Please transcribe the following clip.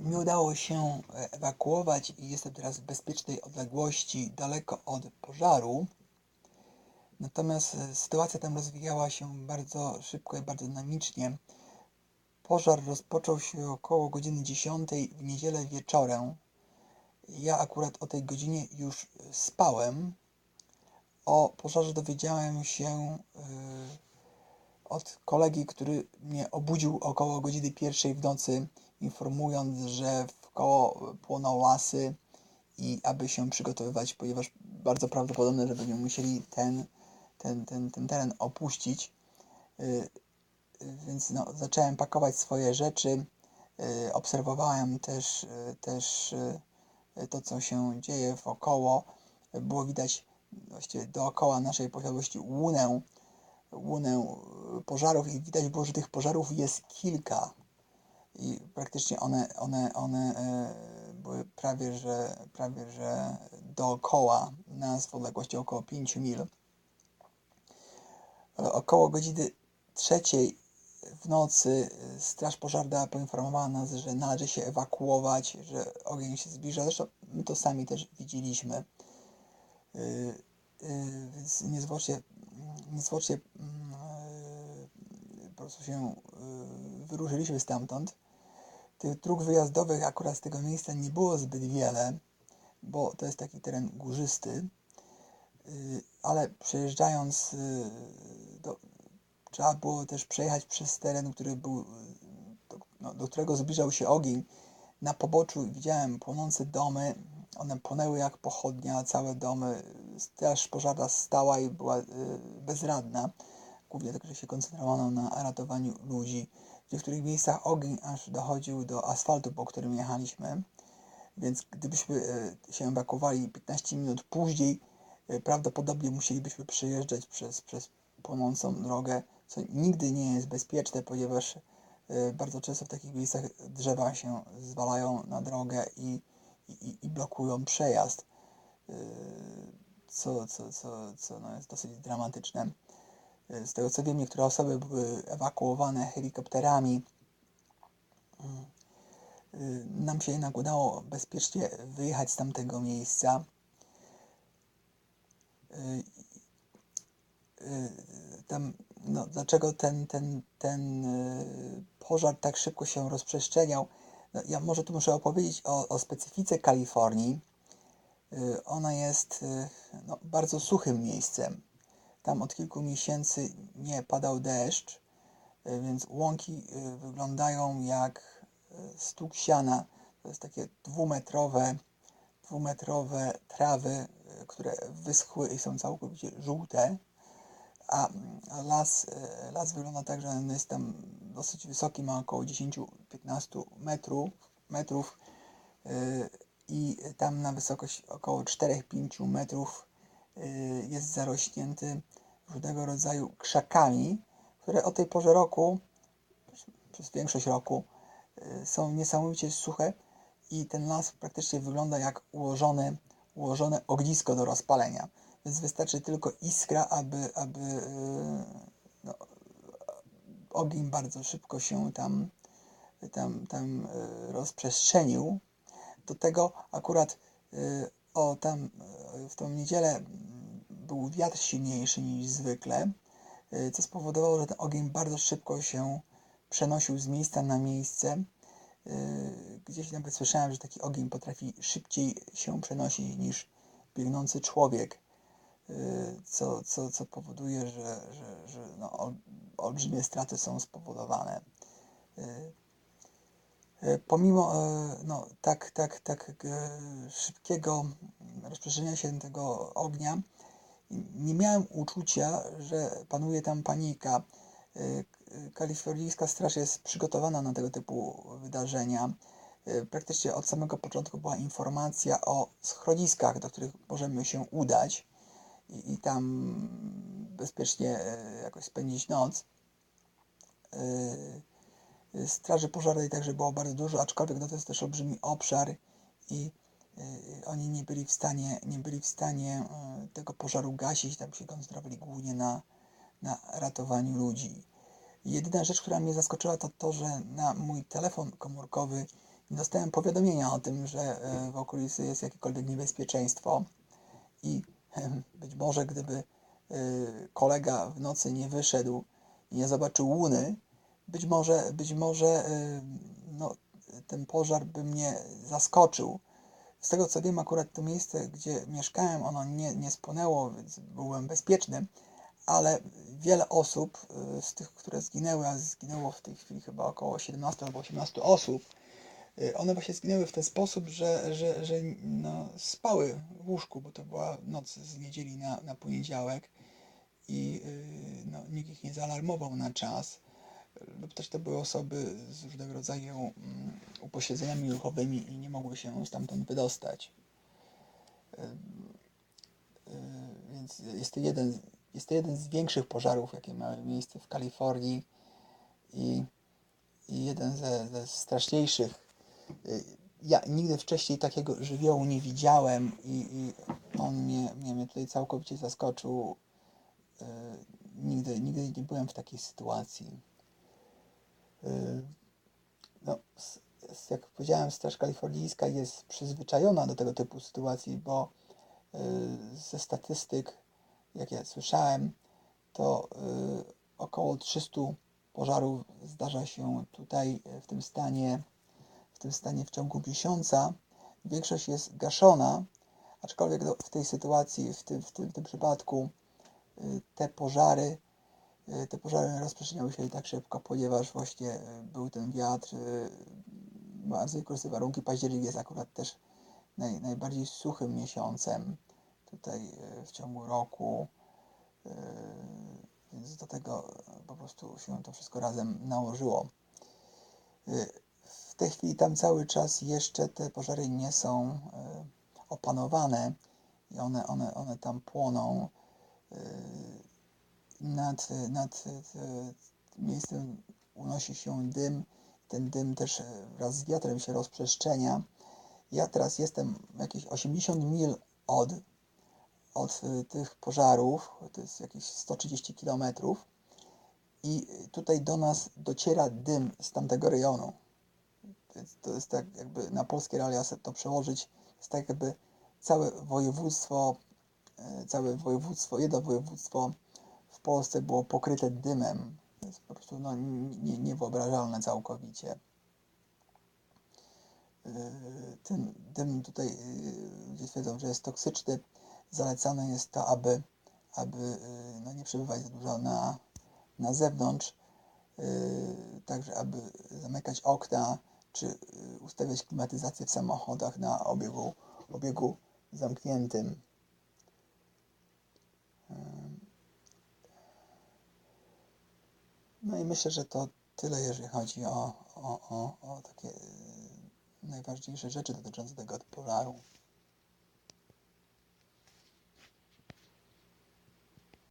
mi udało się ewakuować i jestem teraz w bezpiecznej odległości, daleko od pożaru. Natomiast e, sytuacja tam rozwijała się bardzo szybko i bardzo dynamicznie. Pożar rozpoczął się około godziny 10 w niedzielę wieczorem. Ja akurat o tej godzinie już spałem. O pożarze dowiedziałem się yy, od kolegi, który mnie obudził około godziny pierwszej w nocy, informując, że w koło płoną lasy i aby się przygotowywać, ponieważ bardzo prawdopodobne, że będziemy musieli ten, ten, ten, ten teren opuścić. Yy, więc no, zacząłem pakować swoje rzeczy. Yy, obserwowałem też, też to, co się dzieje wokoło. Było widać właściwie dookoła naszej posiadłości łunę, łunę pożarów i widać było, że tych pożarów jest kilka. I praktycznie one, one, one były prawie że, prawie, że dookoła nas w odległości około 5 mil. Około godziny trzeciej w nocy Straż Pożarna poinformowała nas, że należy się ewakuować, że ogień się zbliża. Zresztą my to sami też widzieliśmy. Więc niezwłocznie, niezwłocznie yy, po prostu się wyruszyliśmy stamtąd. Tych dróg wyjazdowych akurat z tego miejsca nie było zbyt wiele, bo to jest taki teren górzysty. Yy, ale przejeżdżając yy, do, trzeba było też przejechać przez teren, który był, do, no, do którego zbliżał się ogień. Na poboczu widziałem płonące domy, one płonęły jak pochodnia, całe domy. Straż pożarna stała i była y, bezradna, głównie dlatego, że się koncentrowano na ratowaniu ludzi. W niektórych miejscach ogień aż dochodził do asfaltu, po którym jechaliśmy, więc gdybyśmy y, się ewakuowali 15 minut później, y, prawdopodobnie musielibyśmy przejeżdżać przez, przez płonącą drogę co nigdy nie jest bezpieczne, ponieważ e, bardzo często w takich miejscach drzewa się zwalają na drogę i, i, i blokują przejazd, e, co, co, co, co no jest dosyć dramatyczne. Z tego co wiem, niektóre osoby były ewakuowane helikopterami. Nam się jednak udało bezpiecznie wyjechać z tamtego miejsca tam, no, dlaczego ten, ten, ten y, pożar tak szybko się rozprzestrzeniał. No, ja może tu muszę opowiedzieć o, o specyfice Kalifornii. Y, ona jest y, no, bardzo suchym miejscem. Tam od kilku miesięcy nie padał deszcz, więc łąki wyglądają jak stuk siana. To jest takie dwumetrowe, dwumetrowe trawy, które wyschły i są całkowicie żółte a las, e, las wygląda tak, że on jest tam dosyć wysoki, ma około 10-15 metrów, metrów e, i tam na wysokość około 4-5 metrów e, jest zarośnięty różnego rodzaju krzakami, które o tej porze roku, przez większość roku, są niesamowicie suche i ten las praktycznie wygląda jak ułożone, ułożone ognisko do rozpalenia więc wystarczy tylko iskra, aby, aby e, no, ogień bardzo szybko się tam, tam, tam rozprzestrzenił. Do tego akurat o tam w tą niedzielę był wiatr silniejszy niż zwykle, co spowodowało, że ten ogień bardzo szybko się przenosił z miejsca na miejsce. Gdzieś nawet słyszałem, że taki ogień potrafi szybciej się przenosić niż biegnący człowiek. Y, co, co, co powoduje, że, że, że no, olbrzymie straty są spowodowane. Y, y, pomimo no, tak, tak, tak szybkiego rozprzestrzeniania się tego ognia, nie miałem uczucia, że panuje tam panika. Kalifornijska Straż jest przygotowana na tego typu wydarzenia. Praktycznie od samego początku była informacja o schroniskach, do których możemy się udać i, i tam bezpiecznie e, jakoś spędzić noc. Straży pożarnej także było bardzo dużo, aczkolwiek no to jest też olbrzymi obszar i oni nie byli w stanie, nie byli w stanie tego pożaru gasić, tam się koncentrowali głównie na, na ratowaniu ludzi. Jedyna rzecz, która mnie zaskoczyła, to to, że na mój telefon komórkowy Dostałem powiadomienia o tym, że e, w okolicy jest jakiekolwiek niebezpieczeństwo i em, być może gdyby kolega w nocy nie wyszedł i nie zobaczył łuny, być może, być może no, ten pożar by mnie zaskoczył. Z tego co wiem, akurat to miejsce, gdzie mieszkałem, ono nie, nie spłonęło, więc byłem bezpieczny, ale wiele osób y, z tych, które zginęły, a zginęło w tej chwili chyba około 17 albo 18 osób, y, one właśnie zginęły w ten sposób, że, że, że no, spały w łóżku, bo to była noc z niedzieli na, na poniedziałek i y, no, nikt ich nie zaalarmował na czas lub też to były osoby z różnego rodzaju mm, upośledzeniami ruchowymi i nie mogły się stamtąd wydostać. Y, więc jest to jeden, jest to jeden z większych pożarów, jakie miały miejsce w Kalifornii i, i jeden ze, ze straszniejszych. Y, ja nigdy wcześniej takiego żywiołu nie widziałem i, i on mnie, mnie, mnie tutaj całkowicie zaskoczył. Nigdy, nigdy nie byłem w takiej sytuacji. Y, no, jak powiedziałem, Straż Kalifornijska jest przyzwyczajona do tego typu sytuacji, bo y, ze statystyk, jak ja słyszałem, to y, około 300 pożarów zdarza się tutaj w tym stanie, w tym stanie w ciągu miesiąca. Większość jest gaszona, aczkolwiek w tej sytuacji, w tym, w tym, w tym przypadku, te pożary te pożary rozprzestrzeniały się tak szybko, ponieważ właśnie e, był ten wiatr, e, bardzo wykorzystane warunki. Październik jest akurat też naj, najbardziej suchym miesiącem tutaj w ciągu roku, więc do tego po prostu się to wszystko razem nałożyło. W tej chwili tam cały czas jeszcze te pożary nie są opanowane i one, one, one tam płoną nad, nad e, miejscem unosi się dym. Ten dym też e, wraz z wiatrem się rozprzestrzenia. Ja teraz jestem jakieś 80 mil od, od e, tych pożarów, to jest jakieś 130 km i tutaj do nas dociera dym z tamtego rejonu. Więc to jest tak jakby na polskie realia to przełożyć, jest tak jakby całe województwo, całe województwo, jedno województwo w Polsce było pokryte dymem. To jest po prostu no, nie, niewyobrażalne całkowicie. Yy, ten dym tutaj ludzie twierdzą, że jest toksyczny. Zalecane jest to, aby, aby yy, no, nie przebywać za dużo na, na zewnątrz, także aby zamykać okna, czy ustawiać klimatyzację w samochodach na obiegu, obiegu zamkniętym. No i myślę, że to tyle, jeżeli chodzi o, o, o, o takie y, najważniejsze rzeczy dotyczące tego pożaru.